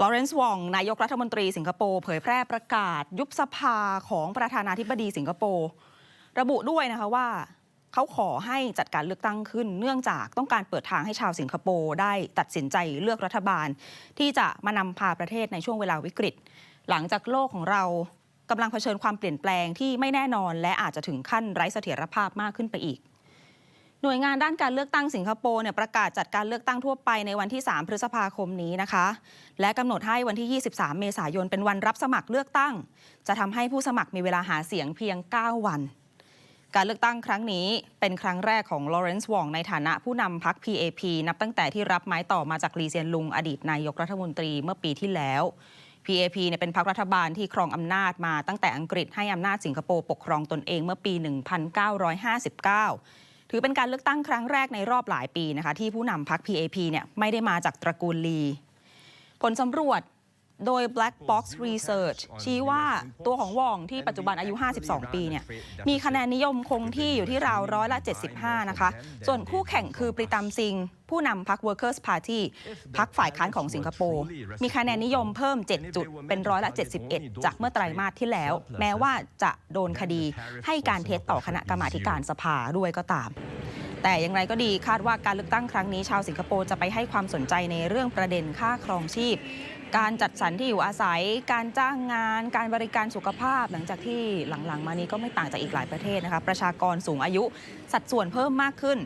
ลอเรนซ์วอง นายกรัฐมนตรีสิงคโปร์เผยแพร่ประกาศ ยุบสภาของประธานาธิบดีสิงคโปร์ระบุด้วยนะคะว่าเขาขอให้จัดการเลือกตั้งขึ้น เนื่องจากต้องการเปิดทางให้ชาวสิงคโปร์ได้ตัดสินใจเลือกรัฐบาล ที่จะมานำพาประเทศในช่วงเวลาวิกฤต หลังจากโลกของเรากำลังเผชิญความเปลี่ยนแปลงที่ไม่แน่นอน และอาจจะถึงขั้นไร้เสถียรภาพมากขึ้นไปอีก หน่วยงานด้านการเลือกตั้งสิงคโปร์เนี่ยประกาศจัดการเลือกตั้งทั่วไปในวันที่ 3 พฤษภาคมนี้นะคะ และกำหนดให้วันที่ 23 เมษายนเป็นวันรับสมัครเลือกตั้ง จะทำให้ผู้สมัครมีเวลาหาเสียงเพียง 9 วัน การเลือกตั้งครั้งนี้เป็นครั้งแรกของลอเรนซ์วองในฐานะผู้นำพรรค PAP นับตั้งแต่ที่รับไม้ต่อมาจากลีเซียนลุง อดีตนายกรัฐมนตรีเมื่อปีที่แล้ว PAP เนี่ยเป็นพรรครัฐบาลที่ครองอำนาจมาตั้งแต่อังกฤษให้อำนาจสิงคโปร์ปกครองตนเองเมื่อปี 1959 ถือเป็นการเลือกตั้งครั้งแรกในรอบหลายปีนะคะที่ผู้นำพรรค PAP เนี่ยไม่ได้มาจากตระกูลลี ผลสำรวจ โดย Black Box Research ชี้ว่าตัวของวองที่ปัจจุบันอายุ 52 ปีเนี่ยมีคะแนนนิยมคงที่อยู่ที่ราวร้อยละ 75 นะคะ ส่วนคู่แข่งคือปริตัมซิง ผู้นำพรรค Workers' Party พรรคฝ่ายค้านของสิงคโปร์ มีคะแนนนิยมเพิ่ม 7 จุด เป็นร้อยละ 71 จากเมื่อไตรมาสที่แล้ว แม้ว่าจะโดนคดีให้การเท็จต่อคณะกรรมาธิการสภาด้วยก็ตาม แต่อย่างไรก็ดีคาดว่าการเลือกตั้งครั้งนี้ชาวสิงคโปร์จะไปให้ความสนใจในเรื่องประเด็นค่าครองชีพ การจัดสรรที่อยู่อาศัย การจ้างงาน การบริการสุขภาพ หลังจากที่หลังๆ มานี้ก็ไม่ต่างจากอีกหลายประเทศนะคะประชากรสูงอายุ สัดส่วนเพิ่มมากขึ้น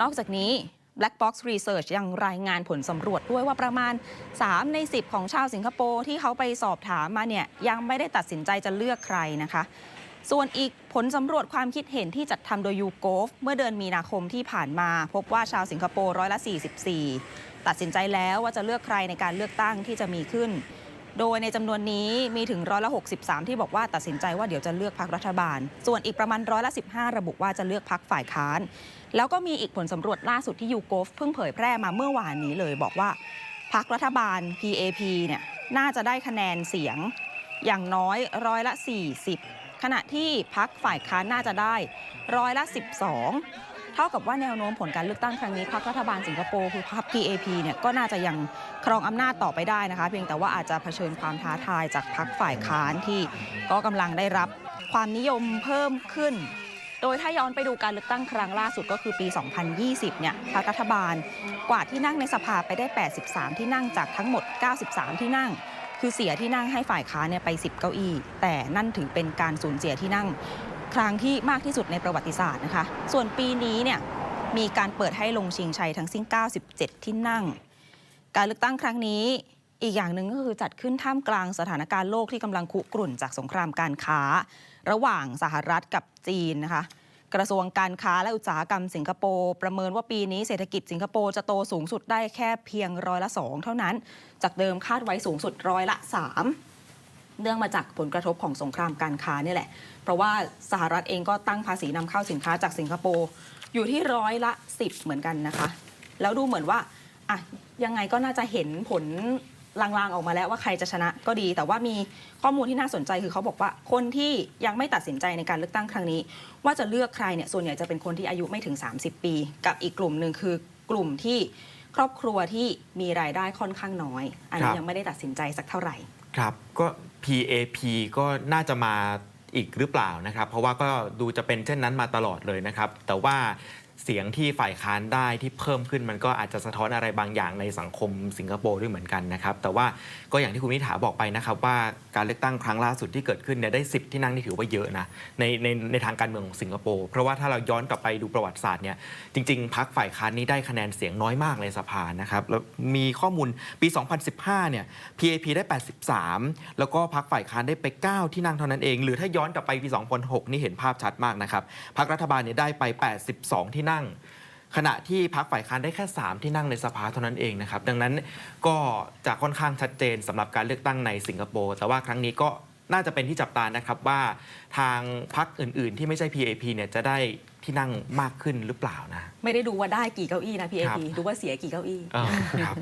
นอกจากนี้ Black Box Research ยังรายงานผลสำรวจด้วยว่าประมาณ 3 ใน 10 ของชาวสิงคโปร์ที่เขาไปสอบถามมาเนี่ยยังไม่ได้ตัดสินใจจะเลือกใครนะคะ ส่วนอีกผลสำรวจความคิดเห็นที่จัดทำโดย YouGov เมื่อเดือนมีนาคมที่ผ่านมา พบว่าชาวสิงคโปร์ร้อยละ 44 ตัดสินใจแล้วว่าจะเลือกใครในการเลือกตั้งที่จะมีขึ้น โดยในจำนวนนี้มีถึงร้อยละ63 ที่บอกว่าตัดสินใจว่าเดี๋ยวจะเลือกพรรครัฐบาล ส่วนอีกประมาณร้อยละ15 ระบุว่าจะเลือกพรรคฝ่ายค้าน แล้วก็มีอีกผลสำรวจล่าสุดที่ YouGov เพิ่งเผยแพร่มาเมื่อวานนี้เลยบอกว่าพรรครัฐบาล PAP เนี่ยน่าจะได้คะแนนเสียงอย่างน้อยร้อยละ 40 ขณะที่พักฝ่ายค้านน่าจะได้ร้อยละ 12 เท่ากับว่าแนวโน้มผลการเลือกตั้งครั้งนี้พรรครัฐบาลสิงคโปร์คือพรรค PAP เนี่ยก็น่าจะยังครองอำนาจต่อไปได้นะคะ เพียงแต่ว่าอาจจะเผชิญความท้าทายจากพรรคฝ่ายค้านที่ก็กำลังได้รับความนิยมเพิ่มขึ้นโดยถ้าย้อนไปดูการเลือกตั้งครั้งล่าสุดก็คือปี 2020 เนี่ยพรรครัฐบาลกวาดที่นั่งในสภาไปได้ 83 ที่นั่งจากทั้งหมด 93 ที่นั่ง คือเสียที่นั่งให้ฝ่ายค้านเนี่ยไป 10 เก้าอี้ แต่นั่นถือเป็นการสูญเสียที่นั่งครั้งที่มากที่สุดในประวัติศาสตร์นะคะ ส่วนปีนี้เนี่ยมีการเปิดให้ลงชิงชัยทั้งสิ้น 97 ที่นั่ง การเลือกตั้งครั้งนี้อีกอย่างหนึ่งก็คือจัดขึ้นท่ามกลางสถานการณ์โลกที่กำลังคุกรุ่นจากสงครามการค้า ระหว่างสหรัฐกับจีนนะคะ กระทรวงการค้าและอุตสาหกรรมสิงคโปร์ประเมินว่าปีนี้เศรษฐกิจสิงคโปร์จะโตสูงสุดได้แค่เพียงร้อยละสองเท่านั้น จากเดิมคาดไว้สูงสุดร้อยละสามเนื่องมาจากผลกระทบของสงครามการค้านี่แหละ เพราะว่าสหรัฐเองก็ตั้งภาษีนำเข้าสินค้าจากสิงคโปร์อยู่ที่ร้อยละสิบเหมือนกันนะคะ แล้วดูเหมือนว่าอะยังไงก็น่าจะเห็นผล ลางๆออกมาแล้วว่าใครจะชนะก็ดี แต่ว่ามีข้อมูลที่น่าสนใจคือเขาบอกว่าคนที่ยังไม่ตัดสินใจในการเลือกตั้งครั้งนี้ ว่าจะเลือกใครเนี่ยส่วนใหญ่จะเป็นคนที่อายุไม่ถึง 30 ปี กับอีกกลุ่มหนึ่งคือกลุ่มที่ครอบครัวที่มีรายได้ค่อนข้างน้อย อันนี้ครับ ยังไม่ได้ตัดสินใจสักเท่าไหร่ ครับก็ PAP ก็น่าจะมาอีกหรือเปล่านะครับ เพราะว่าก็ดูจะเป็นเช่นนั้นมาตลอดเลยนะครับ แต่ว่า เสียงที่ฝ่ายค้านได้ที่เพิ่มขึ้นมันก็อาจจะสะท้อนอะไรบางอย่างในสังคมสิงคโปร์ด้วยเหมือนกันนะครับ แต่ว่าก็อย่างที่คุณนิถาบอกไปนะครับ ว่าการเลือกตั้งครั้งล่าสุดที่เกิดขึ้นเนี่ยได้ 10 ที่นั่งนี่ถือว่าเยอะนะในในในทางการเมืองของสิงคโปร์เพราะว่าถ้าเราย้อนกลับไปดูประวัติศาสตร์เนี่ยจริง ๆพรรคฝ่ายค้านนี้ได้คะแนนเสียงน้อยมากในสภานะครับแล้วมีข้อมูลปี 2015 เนี่ย PAP ได้ 83 แล้วก็พรรคฝ่ายค้านได้ไป 9 ที่นั่งเท่านั้นเอง หรือถ้าย้อนกลับไปปี 2006 นี่เห็นภาพชัดมากนะครับพรรครัฐบาลเนี่ยได้ไป 82 ที่นั่งขณะที่พรรคฝ่ายค้านได้แค่ 3 ที่นั่งในสภาเท่านั้นเองนะครับ ดังนั้นก็จะค่อนข้างชัดเจนสำหรับการเลือกตั้งในสิงคโปร์แต่ว่าครั้งนี้ก็น่าจะเป็นที่จับตานะครับว่าทางพรรคอื่น ๆ ที่ไม่ใช่ PAP เนี่ยจะได้ที่นั่งมากขึ้นหรือเปล่านะ ไม่ได้ดูว่าได้กี่เก้าอี้นะครั PAP บดูว่าเสียกี่เก้าอี้เออครับ